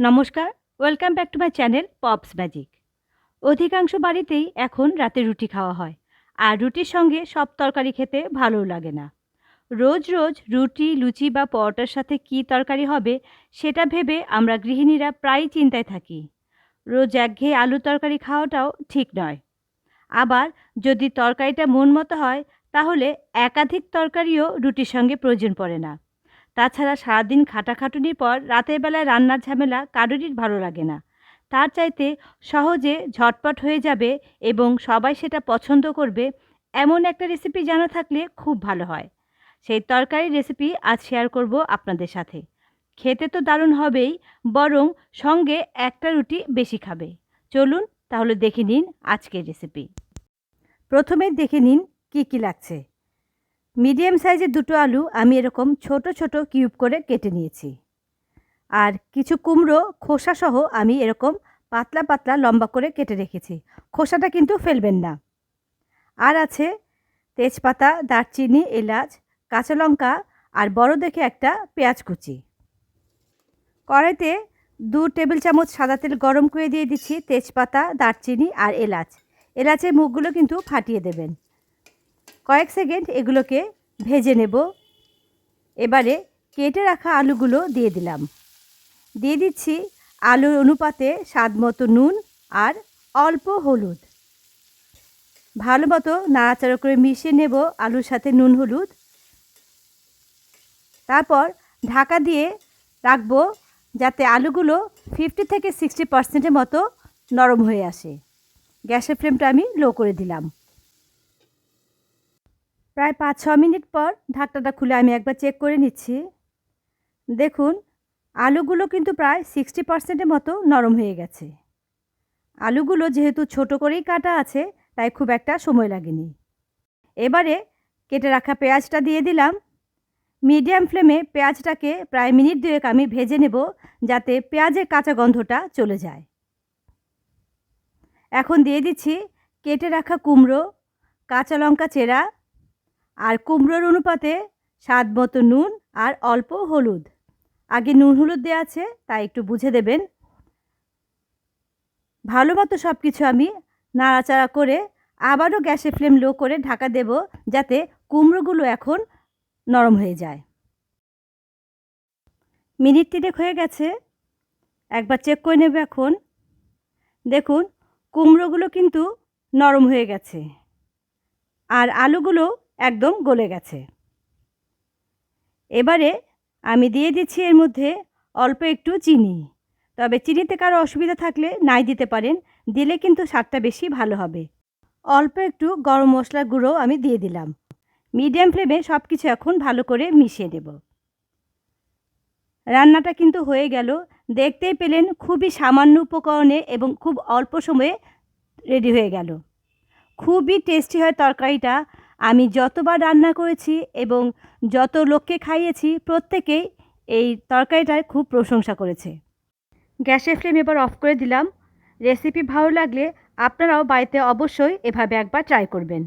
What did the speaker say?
নমস্কার welcome back to my channel Pops Magic অধিকাংশ বাড়িতেই এখন রাতে রুটি খাওয়া হয়, আর রুটির সঙ্গে সব তরকারি খেতে ভালোও লাগে না। রোজ রোজ রুটি, লুচি বা পরোটার সাথে কী তরকারি হবে সেটা ভেবে আমরা গৃহিণীরা প্রায়ই চিন্তায় থাকি। রোজ একঘেয়ে আলু তরকারি খাওয়াটাও ঠিক নয়। আবার যদি তরকারিটা মন মতো হয়, তাহলে একাধিক তরকারিও রুটির সঙ্গে প্রয়োজন পড়ে না। তাছাড়া সারাদিন খাটাখাটুনির পর রাতের বেলায় রান্নার ঝামেলা কারোরই ভালো লাগে না। তার চাইতে সহজে ঝটপট হয়ে যাবে এবং সবাই সেটা পছন্দ করবে এমন একটা রেসিপি জানা থাকলে খুব ভালো হয়। সেই তরকারির রেসিপি আজ শেয়ার করব আপনাদের সাথে। খেতে তো দারুণ হবেই, বরং সঙ্গে একটা রুটি বেশি খাবে। চলুন তাহলে দেখে নিন আজকের রেসিপি প্রথমে দেখে নিন কী কী লাগছে। মিডিয়াম সাইজের দুটো আলু আমি এরকম ছোট ছোট কিউব করে কেটে নিয়েছি। আর কিছু কুমড়ো খোসাসহ আমি এরকম পাতলা পাতলা লম্বা করে কেটে রেখেছি। খোসাটা কিন্তু ফেলবেন না। আর আছে তেজপাতা, দারচিনি, এলাচ, কাঁচা লঙ্কা আর বড় দেখে একটা পেঁয়াজ কুচি। কড়াইতে দু টেবিল চামচ সাদা তেল গরম করে দিয়ে দিচ্ছি তেজপাতা, দারচিনি আর এলাচ। এলাচের মুখগুলো কিন্তু ফাটিয়ে দেবেন। কয়েক সেকেন্ড এগুলোকে ভেজে নেব। এবারে কেটে রাখা আলুগুলো দিয়ে দিলাম। দিয়ে দিচ্ছি আলুর অনুপাতে স্বাদ মতো নুন আর অল্প হলুদ। ভালো মতো নাড়াচাড়া করে মিশিয়ে নেব আলুর সাথে নুন হলুদ। তারপর ঢাকা দিয়ে রাখব যাতে আলুগুলো ফিফটি থেকে সিক্সটি পার্সেন্টের মতো নরম হয়ে আসে। গ্যাসের ফ্লেমটা আমি লো করে দিলাম। প্রায় পাঁচ, ছ মিনিট পর ঢাকনাটা খুলে আমি একবার চেক করে নিচ্ছি। দেখুন, আলুগুলো কিন্তু প্রায় সিক্সটি পার্সেন্টের মতো নরম হয়ে গেছে। আলুগুলো যেহেতু ছোট করেই কাটা আছে, তাই খুব একটা সময় লাগেনি। এবারে কেটে রাখা পেঁয়াজটা দিয়ে দিলাম। মিডিয়াম ফ্লেমে পেঁয়াজটাকে প্রায় মিনিট দুয়েক আমি ভেজে নেব, যাতে পেঁয়াজের কাঁচা গন্ধটা চলে যায়। এখন দিয়ে দিচ্ছি কেটে রাখা কুমড়ো, কাঁচা লঙ্কা চেরা আর কুমড়োর অনুপাতে স্বাদ মতো নুন আর অল্প হলুদ। আগে নুন হলুদ দেওয়া আছে, তাই একটু বুঝে দেবেন। ভালো মতো সব কিছু আমি নাড়াচাড়া করে আবারও গ্যাসের ফ্লেম লো করে ঢাকা দেব, যাতে কুমড়োগুলো এখন নরম হয়ে যায়। মিনিট তিনেক হয়ে গেছে, একবার চেক করে নেব এখন। দেখুন, কুমড়োগুলো কিন্তু নরম হয়ে গেছে। আর আলুগুলো একদম গলে গেছে। এবারে আমি দিয়ে দিচ্ছি এর মধ্যে অল্প একটু চিনি। তবে চিনিতে কারও অসুবিধা থাকলে নাই দিতে পারেন, দিলে কিন্তু স্বাদটা বেশি ভালো হবে। অল্প একটু গরম মশলার গুঁড়ো আমি দিয়ে দিলাম। মিডিয়াম ফ্লেমে সব কিছু এখন ভালো করে মিশিয়ে দেব রান্নাটা কিন্তু হয়ে গেল। দেখতেই পেলেন খুবই সামান্য উপকরণে এবং খুব অল্প সময়ে রেডি হয়ে গেল। খুবই টেস্টি হয় তরকারিটা। আমি যতবার রান্না করেছি এবং যত লোককে খাইয়েছি প্রত্যেকেই এই তরকারিটার খুব প্রশংসা করেছে। গ্যাসের ফ্লেম এবার অফ করে দিলাম। রেসিপি ভালো লাগলে আপনারাও বাড়িতে অবশ্যই এভাবে একবার ট্রাই করবেন।